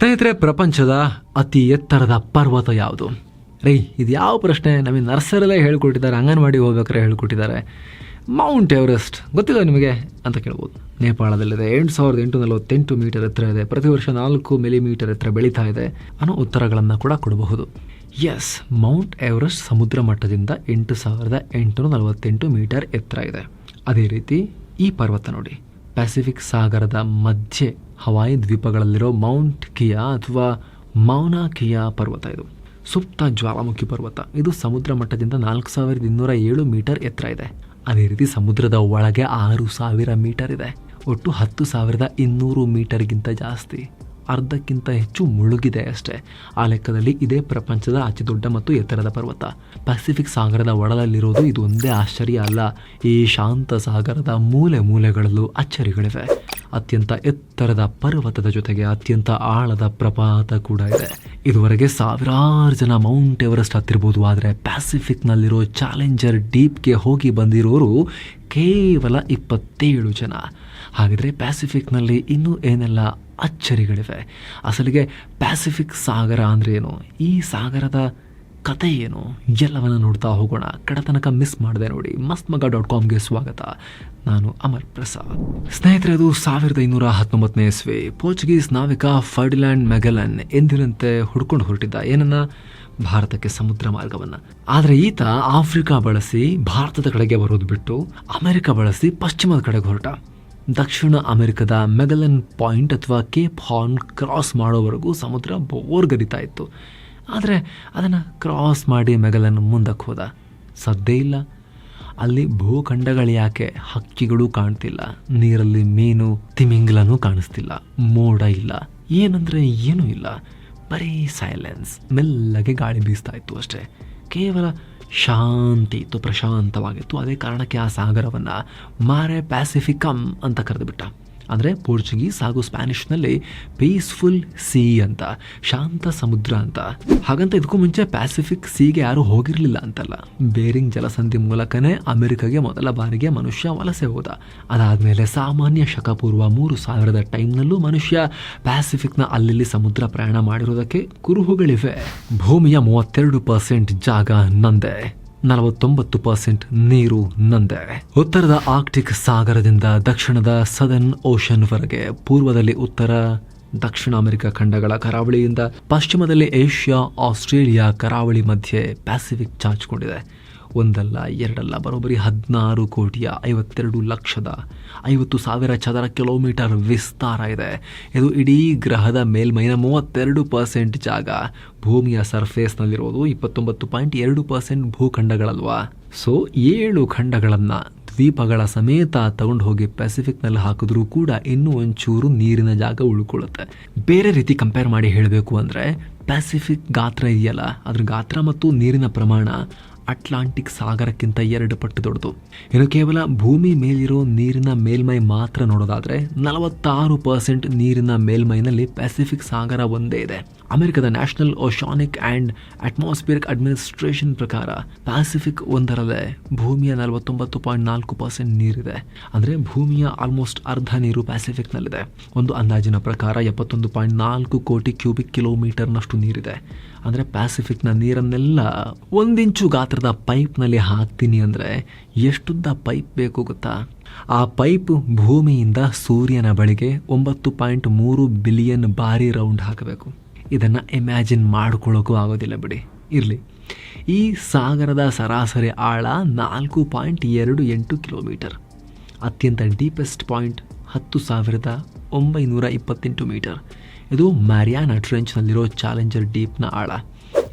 ಸ್ನೇಹಿತರೆ, ಪ್ರಪಂಚದ ಅತಿ ಎತ್ತರದ ಪರ್ವತ ಯಾವುದು? ರೀ, ಇದು ಯಾವ ಪ್ರಶ್ನೆ? ನಮಗೆ ನರ್ಸರಲ್ಲೇ ಹೇಳ್ಕೊಟ್ಟಿದ್ದಾರೆ, ಅಂಗನವಾಡಿ ಹೋಗ್ಬೇಕಾದ್ರೆ ಹೇಳ್ಕೊಟ್ಟಿದ್ದಾರೆ. ಮೌಂಟ್ ಎವರೆಸ್ಟ್ ಗೊತ್ತಿಲ್ಲ ನಿಮಗೆ? ಅಂತ ಕೇಳ್ಬೋದು. ನೇಪಾಳದಲ್ಲಿದೆ, ಎಂಟು ಸಾವಿರದ ಎಂಟು ನಲವತ್ತೆಂಟು ಮೀಟರ್ ಎತ್ತರ ಇದೆ. ಪ್ರತಿ ವರ್ಷ ನಾಲ್ಕು ಮಿಲಿಮೀಟರ್ ಎತ್ತರ ಬೆಳೀತಾ ಇದೆ. ಅನ್ನೋ ಉತ್ತರಗಳನ್ನು ಕೂಡ ಕೊಡಬಹುದು. ಎಸ್ ಮೌಂಟ್ ಎವರೆಸ್ಟ್ ಸಮುದ್ರ ಮಟ್ಟದಿಂದ ಎಂಟು ಸಾವಿರದ ಎಂಟುನೂರ ನಲವತ್ತೆಂಟು ಮೀಟರ್ ಎತ್ತರ ಇದೆ. ಅದೇ ರೀತಿ ಈ ಪರ್ವತ ನೋಡಿ. ಪೆಸಿಫಿಕ್ ಸಾಗರದ ಮಧ್ಯೆ ಹವಾಯಿ ದ್ವೀಪಗಳಲ್ಲಿರೋ ಮೌಂಟ್ ಕಿಯಾ ಅಥವಾ ಮೌನಾ ಕಿಯಾ ಪರ್ವತ ಇದು. ಸುಪ್ತ ಜ್ವಾಲಾಮುಖಿ ಪರ್ವತ. ಇದು ಸಮುದ್ರ ಮಟ್ಟದಿಂದ ನಾಲ್ಕು ಸಾವಿರದ ಇನ್ನೂರ ಏಳು ಮೀಟರ್ ಎತ್ತರ ಇದೆ. ಅದೇ ರೀತಿ ಸಮುದ್ರದ ಒಳಗೆ ಆರು ಸಾವಿರ ಮೀಟರ್ ಇದೆ. ಒಟ್ಟು ಹತ್ತು ಸಾವಿರದ ಇನ್ನೂರು ಮೀಟರ್ಗಿಂತ ಜಾಸ್ತಿ. ಅರ್ಧಕ್ಕಿಂತ ಹೆಚ್ಚು ಮುಳುಗಿದೆ ಅಷ್ಟೇ. ಆ ಲೆಕ್ಕದಲ್ಲಿ ಇದೇ ಪ್ರಪಂಚದ ಅತಿ ದೊಡ್ಡ ಮತ್ತು ಎತ್ತರದ ಪರ್ವತ. ಪೆಸಿಫಿಕ್ ಸಾಗರದ ಒಡಲಲ್ಲಿರೋದು ಇದು ಒಂದೇ ಆಶ್ಚರ್ಯ ಅಲ್ಲ. ಈ ಶಾಂತ ಸಾಗರದ ಮೂಲೆ ಮೂಲೆಗಳಲ್ಲೂ ಅಚ್ಚರಿಗಳಿವೆ. ಅತ್ಯಂತ ಎತ್ತರದ ಪರ್ವತದ ಜೊತೆಗೆ ಅತ್ಯಂತ ಆಳದ ಪ್ರಪಾತ ಕೂಡ ಇದೆ. ಇದುವರೆಗೆ ಸಾವಿರಾರು ಜನ ಮೌಂಟ್ ಎವರೆಸ್ಟ್ ಹತ್ತಿರ್ಬೋದು ಆದರೆ ಪ್ಯಾಸಿಫಿಕ್ನಲ್ಲಿರೋ ಚಾಲೆಂಜರ್ ಡೀಪ್ಗೆ ಹೋಗಿ ಬಂದಿರೋರು ಕೇವಲ ಇಪ್ಪತ್ತೇಳು ಜನ. ಹಾಗಿದ್ರೆ ಪ್ಯಾಸಿಫಿಕ್ನಲ್ಲಿ ಇನ್ನೂ ಏನೆಲ್ಲ ಅಚ್ಚರಿಗಳಿವೆ? ಅಸಲಿಗೆ ಪ್ಯಾಸಿಫಿಕ್ ಸಾಗರ ಅಂದರೆ ಏನು? ಈ ಸಾಗರದ ಕತೆ ಏನು? ಎಲ್ಲವನ್ನು ನೋಡ್ತಾ ಹೋಗೋಣ. ಕಡತನಕ ಮಿಸ್ ಮಾಡಿದೆ ನೋಡಿ. ಮಸ್ತ್ ಮಗ ಡಾಟ್ ಕಾಮ್ಗೆ ಸ್ವಾಗತ. ನಾನು ಅಮರ್ ಪ್ರಸಾದ್. ಸ್ನೇಹಿತರೆ, ಅದು ಸಾವಿರದ ಇನ್ನೂರ ಹತ್ತೊಂಬತ್ತನೇ ಇಸ್ವಿ. ಪೋರ್ಚುಗೀಸ್ ನಾವಿಕ ಫರ್ಡಿಲ್ಯಾಂಡ್ ಮೆಗಲನ್ ಎಂದಿನಂತೆ ಹುಡ್ಕೊಂಡು ಹೊರಟಿದ್ದ. ಏನನ್ನ? ಭಾರತಕ್ಕೆ ಸಮುದ್ರ ಮಾರ್ಗವನ್ನ. ಆದರೆ ಈತ ಆಫ್ರಿಕಾ ಬಳಸಿ ಭಾರತದ ಕಡೆಗೆ ಬರೋದು ಬಿಟ್ಟು ಅಮೆರಿಕ ಬಳಸಿ ಪಶ್ಚಿಮದ ಕಡೆಗೆ ಹೊರಟ. ದಕ್ಷಿಣ ಅಮೆರಿಕದ ಮೆಗಲನ್ ಪಾಯಿಂಟ್ ಅಥವಾ ಕೇಪ್ ಹಾರ್ನ್ ಕ್ರಾಸ್ ಮಾಡೋವರೆಗೂ ಸಮುದ್ರ ಬೋರ್ಗರಿತಾ ಇತ್ತು. ಆದರೆ ಅದನ್ನು ಕ್ರಾಸ್ ಮಾಡಿ ಮೆಗಲನ್ ಮುಂದಕ್ಕೆ ಹೋದ. ಸದ್ದೇ ಇಲ್ಲ. ಅಲ್ಲಿ ಭೂಖಂಡಗಳು ಯಾಕೆ ಹಕ್ಕಿಗಳು ಕಾಣ್ತಿಲ್ಲ. ನೀರಲ್ಲಿ ಮೀನು ತಿಮಿಂಗ್ಲನೂ ಕಾಣಿಸ್ತಿಲ್ಲ. ಮೋಡ ಇಲ್ಲ. ಏನಂದರೆ ಏನೂ ಇಲ್ಲ. ಬರೀ ಸೈಲೆನ್ಸ್ ಮೆಲ್ಲಗೆ ಗಾಳಿ ಬೀಸ್ತಾ ಇತ್ತು ಅಷ್ಟೇ. ಕೇವಲ ಶಾಂತಿ ಇತ್ತು, ಪ್ರಶಾಂತವಾಗಿತ್ತು. ಅದೇ ಕಾರಣಕ್ಕೆ ಆ ಸಾಗರವನ್ನು ಮಾರೆ ಪ್ಯಾಸಿಫಿಕಮ್ ಅಂತ ಕರೆದುಬಿಟ್ಟ. ಅಂದರೆ ಪೋರ್ಚುಗೀಸ್ ಹಾಗೂ ಸ್ಪ್ಯಾನಿಷ್ನಲ್ಲಿ ಪೀಸ್ಫುಲ್ ಸಿ ಅಂತ, ಶಾಂತ ಸಮುದ್ರ ಅಂತ. ಹಾಗಂತ ಇದಕ್ಕೂ ಮುಂಚೆ ಪ್ಯಾಸಿಫಿಕ್ ಸೀಗೆ ಯಾರು ಹೋಗಿರಲಿಲ್ಲ ಅಂತಲ್ಲ. ಬೇರಿಂಗ್ ಜಲಸಂಧಿ ಮೂಲಕನೇ ಅಮೆರಿಕಗೆ ಮೊದಲ ಬಾರಿಗೆ ಮನುಷ್ಯ ವಲಸೆ ಹೋದ. ಅದಾದಮೇಲೆ ಸಾಮಾನ್ಯ ಶಕಪೂರ್ವ ಮೂರು ಸಾವಿರದ ಟೈಮ್ನಲ್ಲೂ ಮನುಷ್ಯ ಪ್ಯಾಸಿಫಿಕ್ನ ಅಲ್ಲಿ ಸಮುದ್ರ ಪ್ರಯಾಣ ಮಾಡಿರೋದಕ್ಕೆ ಕುರುಹುಗಳಿವೆ. ಭೂಮಿಯ ಮೂವತ್ತೆರಡು ಪರ್ಸೆಂಟ್ ಜಾಗ ನಂದೆ. ನಲವತ್ತೊಂಬತ್ತು ಪರ್ಸೆಂಟ್ ನೀರು ನಂದೆ. ಉತ್ತರದ ಆರ್ಕ್ಟಿಕ್ ಸಾಗರದಿಂದ ದಕ್ಷಿಣದ ಸದರ್ನ್ ಓಷನ್ವರೆಗೆ ಪೂರ್ವದಲ್ಲಿ ಉತ್ತರ, ದಕ್ಷಿಣ ಅಮೆರಿಕ ಖಂಡಗಳ ಕರಾವಳಿಯಿಂದ ಪಶ್ಚಿಮದಲ್ಲಿ ಏಷ್ಯಾ, ಆಸ್ಟ್ರೇಲಿಯಾ ಕರಾವಳಿ ಮಧ್ಯೆ ಪ್ಯಾಸಿಫಿಕ್ ಚಾಚಿಕೊಂಡಿದೆ ಒಂದಲ್ಲ, ಎರಡಲ್ಲ, ಬರೋಬ್ಬರಿ ಹದಿನಾರು ಕೋಟಿಯ ಐವತ್ತೆರಡು ಲಕ್ಷದ ಐವತ್ತು ಸಾವಿರ ಚದರ ಕಿಲೋಮೀಟರ್ ವಿಸ್ತಾರ ಇದೆ. ಇದು ಇಡೀ ಗ್ರಹದ ಮೇಲ್ಮೈನ ಮೂವತ್ತೆರಡು ಪರ್ಸೆಂಟ್ ಜಾಗ. ಭೂಮಿಯ ಸರ್ಫೇಸ್ನಲ್ಲಿರೋದು ಇಪ್ಪತ್ತೊಂಬತ್ತು ಪಾಯಿಂಟ್ ಎರಡು ಪರ್ಸೆಂಟ್ ಭೂಖಂಡಗಳಲ್ವಾ? ಸೊ, ಏಳು ಖಂಡಗಳನ್ನು ದ್ವೀಪಗಳ ಸಮೇತ ತಗೊಂಡು ಹೋಗಿ ಪೆಸಿಫಿಕ್ನಲ್ಲಿ ಹಾಕಿದ್ರೂ ಕೂಡ ಇನ್ನೂ ಒಂಚೂರು ನೀರಿನ ಜಾಗ ಉಳ್ಕೊಳ್ಳುತ್ತೆ. ಬೇರೆ ರೀತಿ ಕಂಪೇರ್ ಮಾಡಿ ಹೇಳಬೇಕು ಅಂದರೆ ಪೆಸಿಫಿಕ್ ಗಾತ್ರ ಇದೆಯಲ್ಲ, ಅದ್ರ ಗಾತ್ರ ಮತ್ತು ನೀರಿನ ಪ್ರಮಾಣ ಅಟ್ಲಾಂಟಿಕ್ ಸಾಗರಕ್ಕಿಂತ ಎರಡು ಪಟ್ಟು ದೊಡ್ಡದು. ಇನ್ನು ಕೇವಲ ಭೂಮಿ ಮೇಲಿರೋ ನೀರಿನ ಮೇಲ್ಮೈ ಮಾತ್ರ ನೋಡೋದಾದ್ರೆ ನಲವತ್ತಾರು ಪರ್ಸೆಂಟ್ ನೀರಿನ ಮೇಲ್ಮೈನಲ್ಲಿ ಪೆಸಿಫಿಕ್ ಸಾಗರ ಒಂದೇ ಇದೆ. ಅಮೆರಿಕದ National Oceanic and Atmospheric Administration ಪ್ರಕಾರ ಪ್ಯಾಸಿಫಿಕ್ ಒಂದರಲ್ಲೇ ಭೂಮಿಯ ನಲವತ್ತೊಂಬತ್ತು ಪಾಯಿಂಟ್ ನಾಲ್ಕು ಪರ್ಸೆಂಟ್ ನೀರಿದೆ. ಅಂದರೆ ಭೂಮಿಯ ಆಲ್ಮೋಸ್ಟ್ ಅರ್ಧ ನೀರು ಪ್ಯಾಸಿಫಿಕ್ನಲ್ಲಿದೆ ಒಂದು ಅಂದಾಜಿನ ಪ್ರಕಾರ ಎಪ್ಪತ್ತೊಂದು ಪಾಯಿಂಟ್ ನಾಲ್ಕು ಕೋಟಿ ಕ್ಯೂಬಿಕ್ ಕಿಲೋಮೀಟರ್ನಷ್ಟು ನೀರಿದೆ. ಅಂದರೆ ಪ್ಯಾಸಿಫಿಕ್ನ ನೀರನ್ನೆಲ್ಲ ಒಂದಿಂಚು ಗಾತ್ರದ ಪೈಪ್ನಲ್ಲಿ ಹಾಕ್ತೀನಿ ಅಂದರೆ ಎಷ್ಟುದ್ದ ಪೈಪ್ ಬೇಕು ಗೊತ್ತಾ? ಆ ಪೈಪ್ ಭೂಮಿಯಿಂದ ಸೂರ್ಯನ ಬಳಿಗೆ ಒಂಬತ್ತು ಪಾಯಿಂಟ್ ಮೂರು ಬಿಲಿಯನ್ ಬಾರಿ ರೌಂಡ್ ಹಾಕಬೇಕು. ಇದನ್ನು ಇಮ್ಯಾಜಿನ್ ಮಾಡ್ಕೊಳ್ಳೋಕ್ಕೂ ಆಗೋದಿಲ್ಲ ಬಿಡಿ. ಇರಲಿ. ಈ ಸಾಗರದ ಸರಾಸರಿ ಆಳ ನಾಲ್ಕು ಪಾಯಿಂಟ್ ಎರಡು ಎಂಟು ಕಿಲೋಮೀಟರ್. ಅತ್ಯಂತ ಡೀಪೆಸ್ಟ್ ಪಾಯಿಂಟ್ ಹತ್ತು ಸಾವಿರದ ಒಂಬೈನೂರ ಇಪ್ಪತ್ತೆಂಟು ಮೀಟರ್. ಇದು ಮ್ಯಾರಿಯಾನ ಟ್ರೆಂಚ್ನಲ್ಲಿರೋ ಚಾಲೆಂಜರ್ ಡೀಪ್ನ ಆಳ.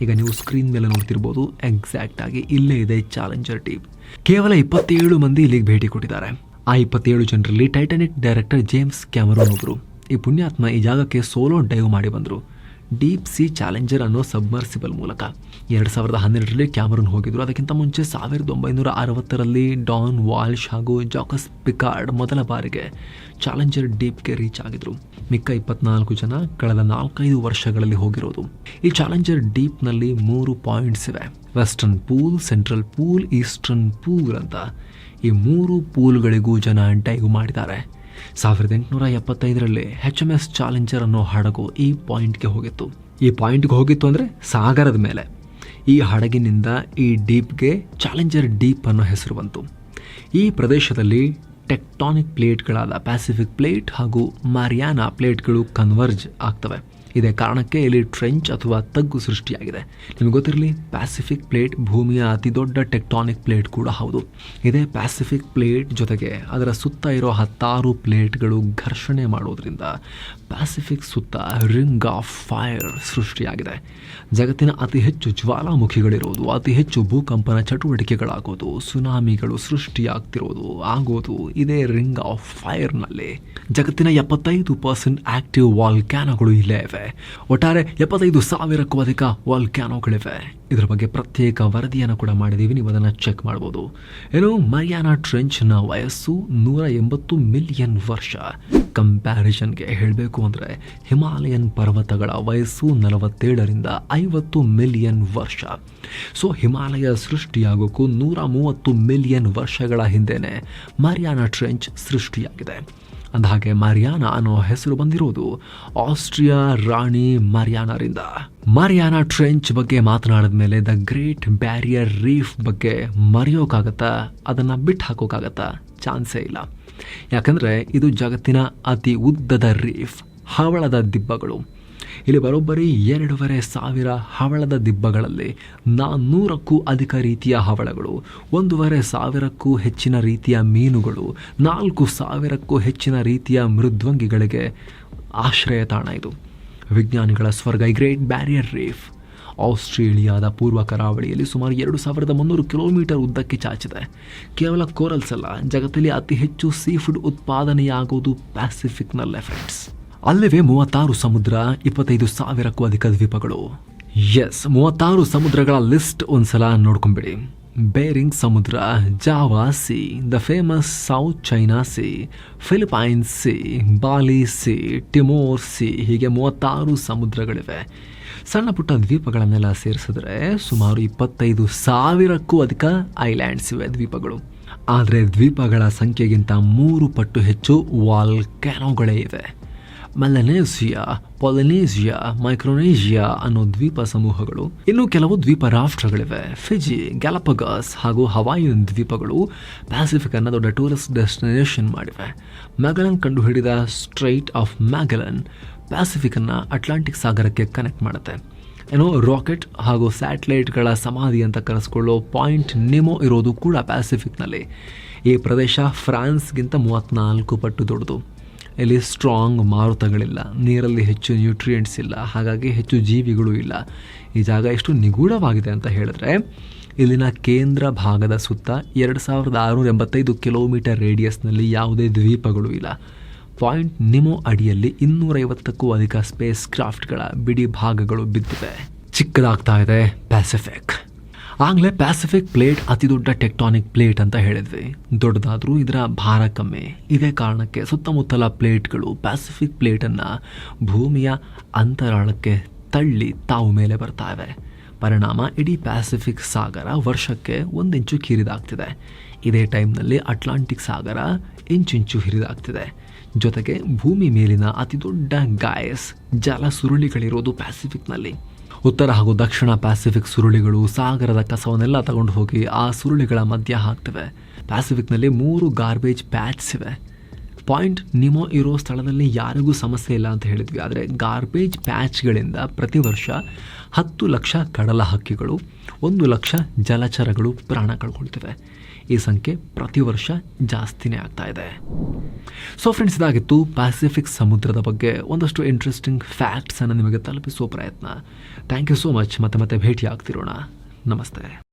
ಈಗ ನೀವು ಸ್ಕ್ರೀನ್ ಮೇಲೆ ನೋಡ್ತಿರ್ಬೋದು. ಎಕ್ಸಾಕ್ಟ್ ಆಗಿ ಇಲ್ಲೇ ಇದೆ ಚಾಲೆಂಜರ್ ಟೀಮ್ ಕೇವಲ ಇಪ್ಪತ್ತೇಳು ಮಂದಿ ಇಲ್ಲಿಗೆ ಭೇಟಿ ಕೊಟ್ಟಿದ್ದಾರೆ. ಆ ಇಪ್ಪತ್ತೇಳು ಜನರಲ್ಲಿ ಟೈಟಾನಿಕ್ ಡೈರೆಕ್ಟರ್ ಜೇಮ್ಸ್ ಕ್ಯಾಮರೋನ್ ಒಬ್ಬರು ಈ ಪುಣ್ಯಾತ್ಮ ಈ ಜಾಗಕ್ಕೆ ಸೋಲೋ ಡೈವ್ ಮಾಡಿ ಬಂದರು. ಡೀಪ್ ಸಿ ಚಾಲೆಂಜರ್ ಅನ್ನೋ ಸಬ್ಮರ್ಸಿಬಲ್ ಮೂಲಕ. ಎರಡು ಸಾವಿರದ ಹನ್ನೆರಡರಲ್ಲಿ ಕ್ಯಾಮರನ್ ಹೋಗಿದ್ರು. ಅದಕ್ಕಿಂತ ಮುಂಚೆ ಸಾವಿರದ ಒಂಬೈನೂರ ಅರವತ್ತರಲ್ಲಿ ಡಾನ್ ವಾಲ್ಶ್ ಹಾಗೂ ಜಾಕಸ್ ಪಿಕಾರ್ಡ್ ಮೊದಲ ಬಾರಿಗೆ ಚಾಲೆಂಜರ್ ಡೀಪ್ಗೆ ರೀಚ್ ಆಗಿದ್ರು. ಮಿಕ್ಕ ಇಪ್ಪತ್ನಾಲ್ಕು ಜನ ಕಳೆದ ನಾಲ್ಕೈದು ವರ್ಷಗಳಲ್ಲಿ ಹೋಗಿರೋದು. ಈ ಚಾಲೆಂಜರ್ ಡೀಪ್ನಲ್ಲಿ ಮೂರು ಪಾಯಿಂಟ್ಸ್ ಇವೆ. Western pool central pool eastern pool ಅಂತ ಈ ಮೂರು ಪೂಲ್ಗಳಿಗೂ ಜನ ಡೈವ್ ಮಾಡಿದ್ದಾರೆ. ಸಾವಿರದ ಎಂಟುನೂರ ಎಪ್ಪತ್ತೈದರಲ್ಲಿ ಹೆಚ್ ಎಂ ಎಸ್ ಚಾಲೆಂಜರ್ ಅನ್ನೋ ಹಡಗು ಈ ಪಾಯಿಂಟ್ಗೆ ಹೋಗಿತ್ತು. ಈ ಪಾಯಿಂಟ್ಗೆ ಹೋಗಿತ್ತು ಅಂದರೆ ಸಾಗರದ ಮೇಲೆ. ಈ ಹಡಗಿನಿಂದ ಈ ಡೀಪ್ಗೆ ಚಾಲೆಂಜರ್ ಡೀಪ್ ಅನ್ನೋ ಹೆಸರು ಬಂತು. ಈ ಪ್ರದೇಶದಲ್ಲಿ ಟೆಕ್ಟಾನಿಕ್ ಪ್ಲೇಟ್ಗಳಾದ ಪ್ಯಾಸಿಫಿಕ್ ಪ್ಲೇಟ್ ಹಾಗೂ ಮಾರಿಯಾನಾ ಪ್ಲೇಟ್ಗಳು ಕನ್ವರ್ಜ್ ಆಗ್ತವೆ. ಇದೇ ಕಾರಣಕ್ಕೆ ಇಲ್ಲಿ ಟ್ರೆಂಚ್ ಅಥವಾ ತಗ್ಗು ಸೃಷ್ಟಿಯಾಗಿದೆ. ನಿಮಗೆ ಗೊತ್ತಿರಲಿ ಪ್ಯಾಸಿಫಿಕ್ ಪ್ಲೇಟ್ ಭೂಮಿಯ ಅತಿ ದೊಡ್ಡ ಟೆಕ್ಟಾನಿಕ್ ಪ್ಲೇಟ್ ಕೂಡ ಹೌದು. ಇದೇ ಪ್ಯಾಸಿಫಿಕ್ ಪ್ಲೇಟ್ ಜೊತೆಗೆ ಅದರ ಸುತ್ತ ಇರೋ ಹತ್ತಾರು ಪ್ಲೇಟ್ಗಳು ಘರ್ಷಣೆ ಮಾಡೋದ್ರಿಂದ ಪ್ಯಾಸಿಫಿಕ್ ಸುತ್ತ ರಿಂಗ್ ಆಫ್ ಫೈರ್ ಸೃಷ್ಟಿಯಾಗಿದೆ. ಜಗತ್ತಿನ ಅತಿ ಹೆಚ್ಚು ಜ್ವಾಲಾಮುಖಿಗಳಿರೋದು ಅತಿ ಹೆಚ್ಚು ಭೂಕಂಪನ ಚಟುವಟಿಕೆಗಳಾಗೋದು ಸುನಾಮಿಗಳು ಸೃಷ್ಟಿಯಾಗ್ತಿರೋದು, ಆಗೋದು ಇದೇ ರಿಂಗ್ ಆಫ್ ಫೈರ್ನಲ್ಲಿ ಜಗತ್ತಿನ ಎಪ್ಪತ್ತೈದು ಪರ್ಸೆಂಟ್ ಆಕ್ಟಿವ್ ವಾಲ್ಕ್ಯಾನೋಗಳು ಇಲ್ಲೇ ಇವೆ ಒಟ್ಟಾರೆ ಎಪ್ಪತ್ತೈದು ಸಾವಿರಕ್ಕೂ ಅಧಿಕ ವಾಲ್ಕ್ಯಾನೋಗಳಿವೆ ಇದರ ಬಗ್ಗೆ ಪ್ರತ್ಯೇಕ ವರದಿಯನ್ನು ಕೂಡ ಮಾಡಿದ್ದೀವಿ. ನೀವು ಅದನ್ನು ಚೆಕ್ ಮಾಡ್ಬೋದು. ಏನು, ಮರಿಯಾನಾ ಟ್ರೆಂಚ್ನ ವಯಸ್ಸು ನೂರ ಎಂಬತ್ತು ಮಿಲಿಯನ್ ವರ್ಷ. ಕಂಪ್ಯಾರಿಸನ್ಗೆ ಹೇಳಬೇಕು ಅಂದರೆ, ಹಿಮಾಲಯನ್ ಪರ್ವತಗಳ ವಯಸ್ಸು ನಲವತ್ತೇಳರಿಂದ ಐವತ್ತು ಮಿಲಿಯನ್ ವರ್ಷ. ಸೊ ಹಿಮಾಲಯ ಸೃಷ್ಟಿಯಾಗೋಕ್ಕೂ ನೂರ ಮೂವತ್ತು ಮಿಲಿಯನ್ ವರ್ಷಗಳ ಹಿಂದೆಯೇ ಮರಿಯಾನಾ ಟ್ರೆಂಚ್ ಸೃಷ್ಟಿಯಾಗಿದೆ. ಅಂದಹಾಗೆ ಮರಿಯಾನಾ ಅನ್ನೋ ಹೆಸರು ಬಂದಿರೋದು ಆಸ್ಟ್ರಿಯಾ ರಾಣಿ ಮರಿಯಾನರಿಂದ. ಮರಿಯಾನಾ ಟ್ರೆಂಚ್ ಬಗ್ಗೆ ಮಾತನಾಡಿದ ಮೇಲೆ ದ ಗ್ರೇಟ್ ಬ್ಯಾರಿಯರ್ ರೀಫ್ ಬಗ್ಗೆ ಮರೆಯೋಕ್ಕಾಗತ್ತಾ ಅದನ್ನು ಬಿಟ್ಟು ಹಾಕೋಕ್ಕಾಗತ್ತಾ ಚಾನ್ಸೇ ಇಲ್ಲ. ಯಾಕಂದರೆ ಇದು ಜಗತ್ತಿನ ಅತಿ ಉದ್ದದ ರೀಫ್, ಹವಳದ ದಿಬ್ಬಗಳು. ಇಲ್ಲಿ ಬರೋಬ್ಬರಿ ಎರಡೂವರೆ ಸಾವಿರ ಹವಳದ ದಿಬ್ಬಗಳಲ್ಲಿ ನಾನ್ನೂರಕ್ಕೂ ಅಧಿಕ ರೀತಿಯ ಹವಳಗಳು, ಒಂದೂವರೆ ಸಾವಿರಕ್ಕೂ ಹೆಚ್ಚಿನ ರೀತಿಯ ಮೀನುಗಳು, ನಾಲ್ಕು ಸಾವಿರಕ್ಕೂ ಹೆಚ್ಚಿನ ರೀತಿಯ ಮೃದ್ವಂಗಿಗಳಿಗೆ ಆಶ್ರಯ ತಾಣ ಇದು. ವಿಜ್ಞಾನಿಗಳ ಸ್ವರ್ಗ, ಈ ಗ್ರೇಟ್ ಬ್ಯಾರಿಯರ್ ರೀಫ್, ಆಸ್ಟ್ರೇಲಿಯಾದ ಪೂರ್ವ ಕರಾವಳಿಯಲ್ಲಿ ಸುಮಾರು ಎರಡು ಸಾವಿರದ ಮುನ್ನೂರು ಕಿಲೋಮೀಟರ್ ಉದ್ದಕ್ಕೆ ಚಾಚಿದೆ. ಕೇವಲ ಕೋರಲ್ಸ್ ಅಲ್ಲ, ಜಗತ್ತಲ್ಲಿ ಅತಿ ಹೆಚ್ಚು ಸೀ ಫುಡ್ ಉತ್ಪಾದನೆಯಾಗುವುದು ಪ್ಯಾಸಿಫಿಕ್ನಲ್ಲಿ ಎಫೆಕ್ಟ್ಸ್ ಅಲ್ಲವೇ ಮೂವತ್ತಾರು ಸಮುದ್ರ, ಇಪ್ಪತ್ತೈದು ಸಾವಿರಕ್ಕೂ ಅಧಿಕ ದ್ವೀಪಗಳು. ಎಸ್ ಮೂವತ್ತಾರು ಸಮುದ್ರಗಳ ಲಿಸ್ಟ್ ಒಂದ್ಸಲ ನೋಡ್ಕೊಂಬಿಡಿ. ಬೇರಿಂಗ್ ಸಮುದ್ರ Java sea the famous South China sea Philippines sea Bali sea Timor sea ಹೀಗೆ ಮೂವತ್ತಾರು ಸಮುದ್ರಗಳಿವೆ. ಸಣ್ಣ ಪುಟ್ಟ ದ್ವೀಪಗಳನ್ನೆಲ್ಲ ಸೇರಿಸಿದ್ರೆ ಸುಮಾರು ಇಪ್ಪತ್ತೈದು ಸಾವಿರಕ್ಕೂ ಅಧಿಕ ಐಲ್ಯಾಂಡ್ಸ್ ಇವೆ ದ್ವೀಪಗಳು. ಆದರೆ ದ್ವೀಪಗಳ ಸಂಖ್ಯೆಗಿಂತ ಮೂರು ಪಟ್ಟು ಹೆಚ್ಚು ವಾಲ್ಕ್ಯಾನೋಗಳೇ ಇವೆ. ಮೆಲನೇಸಿಯಾ ಪೊಲನೇಸಿಯಾ ಮೈಕ್ರೋನೇಷಿಯಾ ಅನ್ನೋ ದ್ವೀಪ ಸಮೂಹಗಳು. ಇನ್ನು ಕೆಲವು ದ್ವೀಪ ರಾಷ್ಟ್ರಗಳಿವೆ. ಫಿಜಿ ಗ್ಯಾಲಪಗಸ್ ಹಾಗೂ ಹವಾಯಿ ದ್ವೀಪಗಳು ಪ್ಯಾಸಿಫಿಕ್ ಅನ್ನ ದೊಡ್ಡ ಟೂರಿಸ್ಟ್ ಡೆಸ್ಟಿನೇಷನ್ ಮಾಡಿವೆ. ಮ್ಯಾಗಲನ್ ಕಂಡುಹಿಡಿದ ಸ್ಟ್ರೈಟ್ ಆಫ್ ಮ್ಯಾಗಲನ್ ಪ್ಯಾಸಿಫಿಕ್ ಅನ್ನ ಅಟ್ಲಾಂಟಿಕ್ ಸಾಗರಕ್ಕೆ ಕನೆಕ್ಟ್ ಮಾಡುತ್ತೆ. ಏನೋ ರಾಕೆಟ್ ಹಾಗೂ ಸ್ಯಾಟಲೈಟ್ಗಳ ಸಮಾಧಿ ಅಂತ ಕರೆಸ್ಕೊಳ್ಳೋ ಪಾಯಿಂಟ್ ನಿಮೋ ಇರೋದು ಕೂಡ ಪ್ಯಾಸಿಫಿಕ್ನಲ್ಲಿ ಈ ಪ್ರದೇಶ ಫ್ರಾನ್ಸ್ಗಿಂತ ಮೂವತ್ತ್ನಾಲ್ಕು ಪಟ್ಟು ದೊಡ್ಡದು. ಇಲ್ಲಿ ಸ್ಟ್ರಾಂಗ್ ಮಾರುತಗಳಿಲ್ಲ, ನೀರಲ್ಲಿ ಹೆಚ್ಚು ನ್ಯೂಟ್ರಿಯೆಂಟ್ಸ್ ಇಲ್ಲ, ಹಾಗಾಗಿ ಹೆಚ್ಚು ಜೀವಿಗಳು ಇಲ್ಲ. ಈ ಜಾಗ ಎಷ್ಟು ನಿಗೂಢವಾಗಿದೆ ಅಂತ ಹೇಳಿದ್ರೆ, ಇಲ್ಲಿನ ಕೇಂದ್ರ ಭಾಗದ ಸುತ್ತ ಎರಡು ಸಾವಿರದ ಆರುನೂರ ಎಂಬತ್ತೈದು ಕಿಲೋಮೀಟರ್ ರೇಡಿಯಸ್ನಲ್ಲಿ ಯಾವುದೇ ದ್ವೀಪಗಳು ಇಲ್ಲ. ಪಾಯಿಂಟ್ ನಿಮೋ ಅಡಿಯಲ್ಲಿ ಇನ್ನೂರೈವತ್ತಕ್ಕೂ ಅಧಿಕ ಸ್ಪೇಸ್ ಕ್ರಾಫ್ಟ್ಗಳ ಬಿಡಿ ಭಾಗಗಳು ಬಿದ್ದಿವೆ ಚಿಕ್ಕದಾಗ್ತಾ ಇದೆ ಪ್ಯಾಸಿಫಿಕ್ ಆಗಲೇ ಪ್ಯಾಸಿಫಿಕ್ ಪ್ಲೇಟ್ ಅತಿ ದೊಡ್ಡ ಟೆಕ್ಟಾನಿಕ್ ಪ್ಲೇಟ್ ಅಂತ ಹೇಳಿದ್ವಿ. ದೊಡ್ಡದಾದರೂ ಇದರ ಭಾರ ಕಮ್ಮಿ. ಇದೇ ಕಾರಣಕ್ಕೆ ಸುತ್ತಮುತ್ತಲ ಪ್ಲೇಟ್ಗಳು ಪ್ಯಾಸಿಫಿಕ್ ಪ್ಲೇಟನ್ನು ಭೂಮಿಯ ಅಂತರಾಳಕ್ಕೆ ತಳ್ಳಿ ತಾವು ಮೇಲೆ ಬರ್ತಾ ಇವೆ. ಪರಿಣಾಮ ಇಡೀ ಪ್ಯಾಸಿಫಿಕ್ ಸಾಗರ ವರ್ಷಕ್ಕೆ ಒಂದಿಂಚು ಕಿರಿದಾಗ್ತಿದೆ. ಇದೇ ಟೈಮ್ನಲ್ಲಿ ಅಟ್ಲಾಂಟಿಕ್ ಸಾಗರ ಇಂಚಿಂಚು ಹಿರಿದಾಗ್ತಿದೆ. ಜೊತೆಗೆ ಭೂಮಿ ಮೇಲಿನ ಅತಿ ದೊಡ್ಡ ಗಾಯಸ್ ಜಲ ಸುರುಳಿಗಳಿರೋದು ಪ್ಯಾಸಿಫಿಕ್ನಲ್ಲಿ ಉತ್ತರ ಹಾಗೂ ದಕ್ಷಿಣ ಪ್ಯಾಸಿಫಿಕ್ ಸುರುಳಿಗಳು ಸಾಗರದ ಕಸವನ್ನೆಲ್ಲ ತಗೊಂಡು ಹೋಗಿ ಆ ಸುರುಳಿಗಳ ಮಧ್ಯ ಹಾಕ್ತವೆ. ಪ್ಯಾಸಿಫಿಕ್ನಲ್ಲಿ ಮೂರು ಗಾರ್ಬೇಜ್ ಪ್ಯಾಚ್ಸ್ ಇವೆ. ಪಾಯಿಂಟ್ ನಿಮೋ ಇರೋ ಸ್ಥಳದಲ್ಲಿ ಯಾರಿಗೂ ಸಮಸ್ಯೆ ಇಲ್ಲ ಅಂತ ಹೇಳಿದ್ವಿ. ಆದರೆ ಗಾರ್ಬೇಜ್ ಪ್ಯಾಚ್ಗಳಿಂದ ಪ್ರತಿ ವರ್ಷ ಹತ್ತು ಲಕ್ಷ ಕಡಲ ಹಕ್ಕಿಗಳು, ಒಂದು ಲಕ್ಷ ಜಲಚರಗಳು ಪ್ರಾಣ ಕಳ್ಕೊಳ್ತಿವೆ. ಈ ಸಂಖ್ಯೆ ಪ್ರತಿ ವರ್ಷ ಜಾಸ್ತಿನೇ ಆಗ್ತಾ ಇದೆ. ಸೊ ಫ್ರೆಂಡ್ಸ್ ಇದಾಗಿತ್ತು ಪ್ಯಾಸಿಫಿಕ್ ಸಮುದ್ರದ ಬಗ್ಗೆ. ಒಂದಷ್ಟು ಇಂಟ್ರೆಸ್ಟಿಂಗ್ ಫ್ಯಾಕ್ಟ್ಸನ್ನು ನಿಮಗೆ ತಲುಪಿಸುವ ಪ್ರಯತ್ನ. ಥ್ಯಾಂಕ್ ಯು ಸೋ ಮಚ್ ಮತ್ತೆ ಮತ್ತೆ ಭೇಟಿ ಆಗ್ತಿರೋಣ ನಮಸ್ತೆ.